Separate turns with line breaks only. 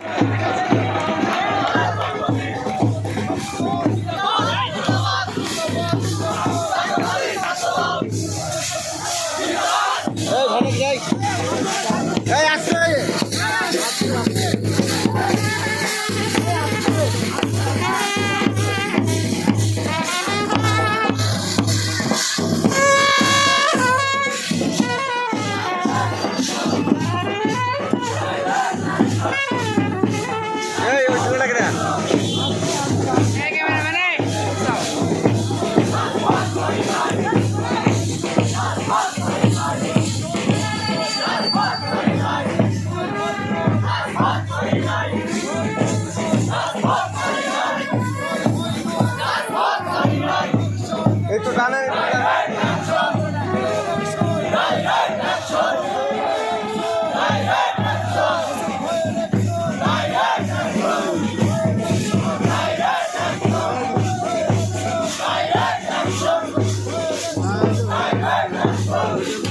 you একটু টানে Show!